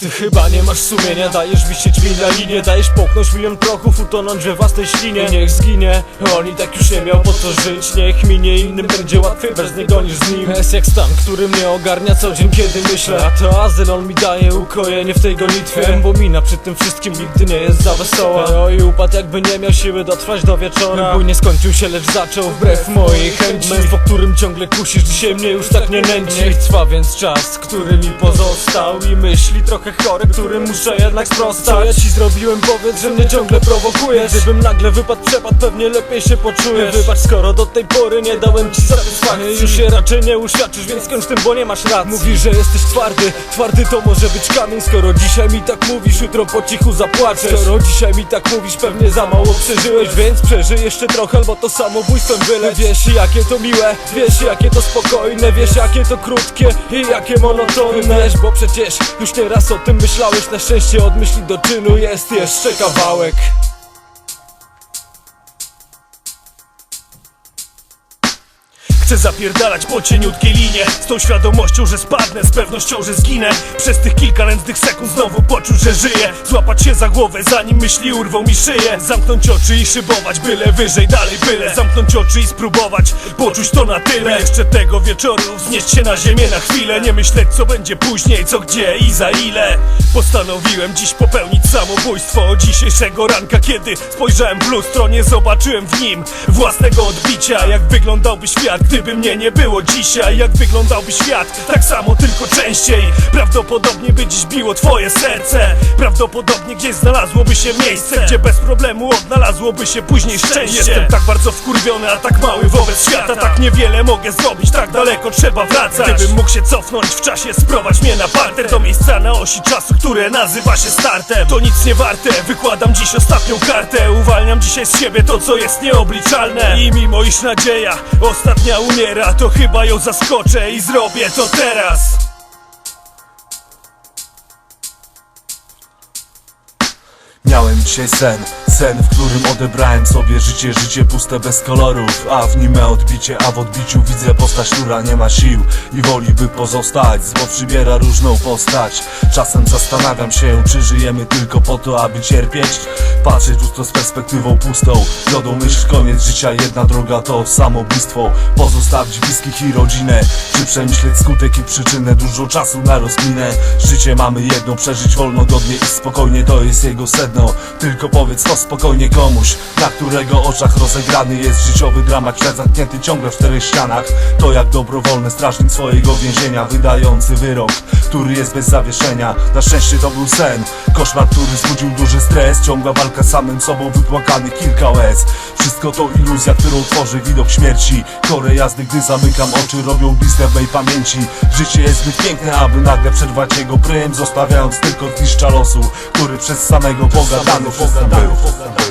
Ty chyba nie masz sumienia Dajesz wisieć mi na linię Dajesz połknąć milion prochów Utonąć we własnej ślinie Niech zginie. On i tak już nie miał po co żyć. Niech minie innym będzie łatwiej bez niego niż z nim. Jest jak stan, który mnie ogarnia co dzień kiedy myślę. A to azyl on mi daje ukojenie w tej gonitwie. Bo mina przy tym wszystkim nigdy nie jest za wesoła. O i upadł jakby nie miał siły dotrwać do wieczora. Bój nie skończył się lecz zaczął wbrew mojej chęci. Męstwo, którym ciągle kusisz dzisiaj mnie już tak nie nęci. trwa więc czas, który mi pozostał. I myśli trochę chore, którym muszę jednak sprostać. Co ja ci zrobiłem? Powiedz, że mnie ciągle prowokujesz. Gdybym nagle wypadł przepadł pewnie lepiej się poczujesz. Wybacz skoro do tej pory nie dałem ci satysfakcji. Już się raczej nie uświadczysz, więc skończ tym, bo nie masz racji. Mówisz, że jesteś twardy, twardy to może być kamień. Skoro dzisiaj mi tak mówisz, jutro po cichu zapłaczesz. Skoro dzisiaj mi tak mówisz, pewnie za mało przeżyłeś. Więc przeżyj jeszcze trochę, albo to samobójstwem byle Wiesz jakie to miłe, wiesz jakie to spokojne. Wiesz jakie to krótkie i jakie monotonne Wiesz, bo przecież już nieraz o tym myślałeś? Na szczęście od myśli do czynu jest jeszcze kawałek Chcę zapierdalać po cieniutkiej linie. Z tą świadomością, że spadnę, z pewnością, że zginę. Przez tych kilka nędznych sekund znowu poczuć, że żyję. Złapać się za głowę, zanim myśli urwą mi szyję. Zamknąć oczy i szybować, byle wyżej, dalej byle. Zamknąć oczy i spróbować, poczuć to na tyle. Jeszcze tego wieczoru wznieść się na ziemię na chwilę. Nie myśleć co będzie później, co gdzie i za ile. Postanowiłem dziś popełnić samobójstwo Dzisiejszego ranka, kiedy spojrzałem w lustro Nie zobaczyłem w nim własnego odbicia. Jak wyglądałby świat, gdyby mnie nie było dzisiaj Jak wyglądałby świat, tak samo, tylko częściej. Prawdopodobnie by dziś biło twoje serce. Prawdopodobnie gdzieś znalazłoby się miejsce Gdzie bez problemu odnalazłoby się później szczęście. Jestem tak bardzo wkurwiony, a tak mały wobec świata. Tak niewiele mogę zrobić, tak daleko trzeba wracać. Gdybym mógł się cofnąć w czasie, sprowadź mnie na parter. Do miejsca na osi czasu, które nazywa się startem. To nic nie warte, wykładam dziś ostatnią kartę. Uwalniam dzisiaj z siebie to, co jest nieobliczalne. I mimo iż nadzieja ostatnia umiera To chyba ją zaskoczę i zrobię to teraz. Miałem dzisiaj sen, sen, w którym odebrałem sobie życie, życie puste bez kolorów A w nim me odbicie, a w odbiciu widzę postać, która nie ma sił i woli by pozostać Zło przybiera różną postać. Czasem zastanawiam się, czy żyjemy tylko po to, aby cierpieć. Patrzeć pusto z perspektywą pustą Wiodą myśl, koniec życia, jedna droga to samobójstwo. Pozostawić bliskich i rodzinę Czy przemyśleć skutek i przyczynę. Dużo czasu na rozkminę Życie mamy jedno, przeżyć wolno, godnie i spokojnie To jest jego sedno. Tylko powiedz to spokojnie komuś Na którego oczach rozegrany jest życiowy dramat. Świat zamknięty ciągle w czterech ścianach. To jak dobrowolny strażnik swojego więzienia Wydający wyrok, który jest bez zawieszenia. Na szczęście to był sen. Koszmar, który wzbudził duży stres. Ciągła walka z samym sobą, wypłakany kilka łez. Wszystko to iluzja, którą tworzy widok śmierci. Chore jazdy, gdy zamykam oczy Robią blizdę w mej pamięci. Życie jest zbyt piękne, aby nagle przerwać jego prym Zostawiając tylko zniszcza losu Który przez samego Boga dany wszystkim był